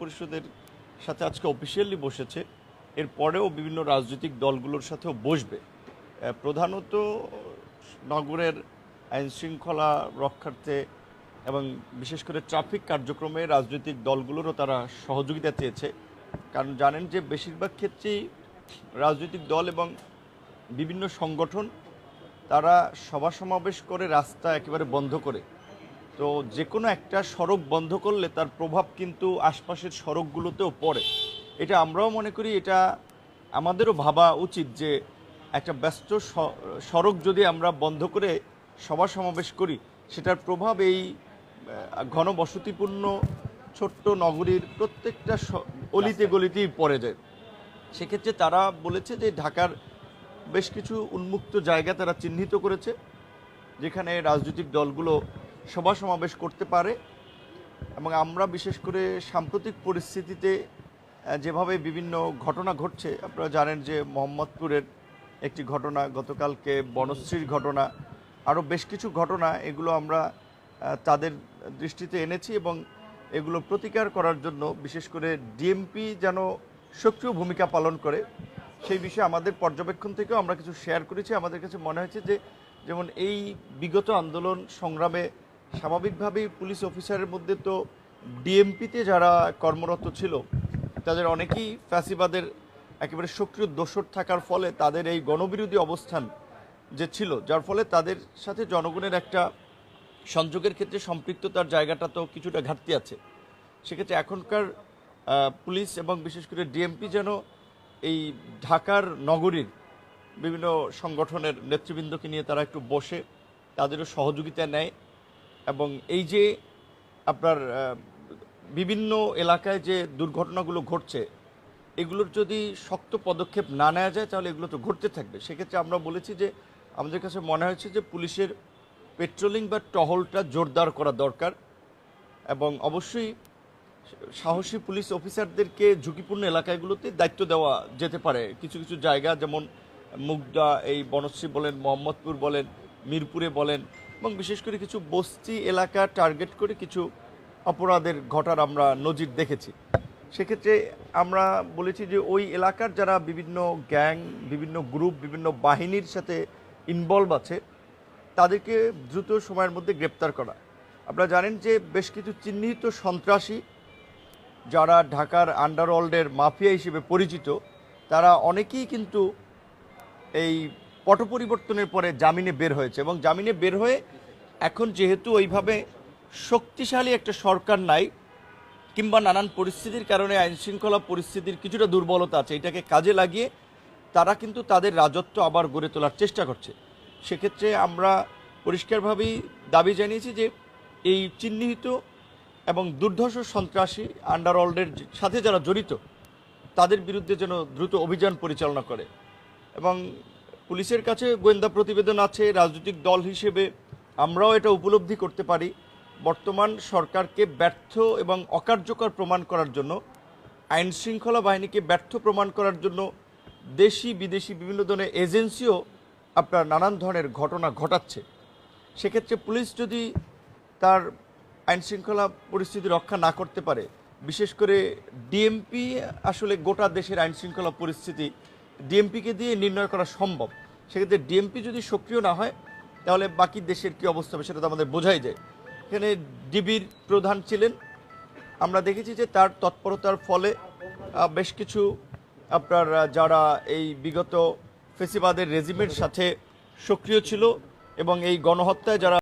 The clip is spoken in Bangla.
পরিষদের সাথে আজকে অফিসিয়ালি বসেছে। এরপরেও বিভিন্ন রাজনৈতিক দলগুলোর সাথেও বসবে। প্রধানত নগরের আইন শৃঙ্খলা রক্ষার্থে এবং বিশেষ করে ট্রাফিক কার্যক্রমে রাজনৈতিক দলগুলোরও তারা সহযোগিতা চেয়েছে। কারণ জানেন যে বেশিরভাগ ক্ষেত্রেই রাজনৈতিক দল এবং বিভিন্ন সংগঠন তারা সভা সমাবেশ করে রাস্তা একেবারে বন্ধ করে। তো যে কোনো একটা সড়ক বন্ধ করলে তার প্রভাব কিন্তু আশপাশের সড়কগুলোতেও পড়ে। এটা আমরাও মনে করি এটা আমাদেরও ভাবা উচিত যে একটা ব্যস্ত সড়ক যদি আমরা বন্ধ করে সভা সমাবেশ করি সেটার প্রভাব এই ঘনবসতিপূর্ণ ছোট্ট নগরীর প্রত্যেকটা অলিতে গলিতেই পড়ে যায়। সেক্ষেত্রে তারা বলেছে যে ঢাকার বেশ কিছু উন্মুক্ত জায়গা তারা চিহ্নিত করেছে যেখানে রাজনৈতিক দলগুলো সভা সমাবেশ করতে পারে এবং আমরা বিশেষ করে সাম্প্রতিক পরিস্থিতিতে যেভাবে বিভিন্ন ঘটনা ঘটছে, আপনারা জানেন যে মোহাম্মদপুরের একটি ঘটনা, গতকালকে বনশ্রীর ঘটনা, আরও বেশ কিছু ঘটনা, এগুলো আমরা তাদের দৃষ্টিতে এনেছি এবং এগুলো প্রতিকার করার জন্য বিশেষ করে ডিএমপি যেন সক্রিয় ভূমিকা পালন করে, সেই বিষয়ে আমাদের পর্যবেক্ষণ থেকেও আমরা কিছু শেয়ার করেছি। আমাদের কাছে মনে হয়েছে যে, যেমন এই বিগত আন্দোলন সংগ্রামে স্বাভাবিকভাবেই পুলিশ অফিসারের মধ্যে তো ডিএমপিতে যারা কর্মরত ছিল, তাদের অনেকেই ফ্যাসিবাদের একেবারে সক্রিয় দোষর থাকার ফলে তাদের এই গণবিরোধী অবস্থান যে ছিল, যার ফলে তাদের সাথে জনগণের একটা সংযোগের ক্ষেত্রে সম্পৃক্ততার জায়গাটা তো কিছুটা ঘাটতি আছে। সেক্ষেত্রে এখনকার পুলিশ এবং বিশেষ করে ডিএমপি যেন এই ঢাকার নগরীর বিভিন্ন সংগঠনের নেতৃবৃন্দকে নিয়ে তারা একটু বসে, তাদেরও সহযোগিতা নেয়। এবং এই যে আপনার বিভিন্ন এলাকায় যে দুর্ঘটনাগুলো ঘটছে, এগুলোর যদি শক্ত পদক্ষেপ না নেওয়া যায়, তাহলে এগুলো তো ঘটতে থাকবে। সেক্ষেত্রে আমরা বলেছি যে, আমাদের কাছে মনে হয়েছে যে পুলিশের পেট্রোলিং বা টহলটা জোরদার করা দরকার এবং অবশ্যই সাহসী পুলিশ অফিসারদেরকে ঝুঁকিপূর্ণ এলাকাগুলোতে দায়িত্ব দেওয়া যেতে পারে। কিছু কিছু জায়গা যেমন মুগদা, এই বনশ্রী বলেন, মোহাম্মদপুর বলেন, মিরপুরে বলেন এবং বিশেষ করে কিছু বস্তি এলাকা টার্গেট করে কিছু অপরাধের ঘটার আমরা নজির দেখেছি। সেক্ষেত্রে আমরা বলেছি যে ওই এলাকার যারা বিভিন্ন গ্যাং, বিভিন্ন গ্রুপ বিভিন্ন বাহিনীর সাথে ইনভলভ আছে, তাদেরকে দ্রুত সময়ের মধ্যে গ্রেপ্তার করা। আপনারা জানেন যে বেশ কিছু চিহ্নিত সন্ত্রাসী যারা ঢাকার আন্ডারওয়ার্ল্ডের মাফিয়া হিসেবে পরিচিত, তারা অনেকেই কিন্তু এই পট পরিবর্তনের পরে জামিনে বের হয়েছে এবং জামিনে বের হয়ে এখন যেহেতু ওইভাবে শক্তিশালী একটা সরকার নাই কিংবা নানান পরিস্থিতির কারণে আইন শৃঙ্খলা পরিস্থিতির কিছুটা দুর্বলতা আছে, এটাকে কাজে লাগিয়ে তারা কিন্তু তাদের রাজত্ব আবার গড়ে তোলার চেষ্টা করছে। সেক্ষেত্রে আমরা পরিষ্কারভাবেই দাবি জানিয়েছি যে এই চিহ্নিত এবং দুর্ধর্ষ সন্ত্রাসী আন্ডারওয়ার্ল্ডের সাথে যারা জড়িত, তাদের বিরুদ্ধে যেন দ্রুত অভিযান পরিচালনা করে। এবং পুলিশের কাছে গোয়েন্দা প্রতিবেদন আছে, রাজনৈতিক দল হিসেবে। আমরাও এটা উপলব্ধি করতে পারি। বর্তমান সরকারকে ব্যর্থ এবং অকার্যকর প্রমাণ করার জন্য, আইন শৃঙ্খলা বাহিনীকে ব্যর্থ প্রমাণ করার জন্য দেশি, বিদেশি বিভিন্ন ধরনের এজেন্সিও আপনার নানান ধরনের ঘটনা ঘটাচ্ছে। সেক্ষেত্রে পুলিশ যদি তার আইন শৃঙ্খলা পরিস্থিতি রক্ষা না করতে পারে, বিশেষ করে ডিএমপি আসলে গোটা দেশের আইন শৃঙ্খলা পরিস্থিতি ডিএমপিকে দিয়ে নির্ণয় করা সম্ভব, সেক্ষেত্রে ডিএমপি যদি সক্রিয় না হয়, তাহলে বাকি দেশের কি অবস্থা হবে সেটা তো আমাদের বোঝাই যায়। এখানে ডিবির প্রধান ছিলেন। আমরা দেখেছি যে তার তৎপরতার ফলে বেশ কিছু আপনার যারা এই বিগত ফেসিবাদের রেজিমের সাথে সক্রিয় ছিল এবং এই গণহত্যায় যারা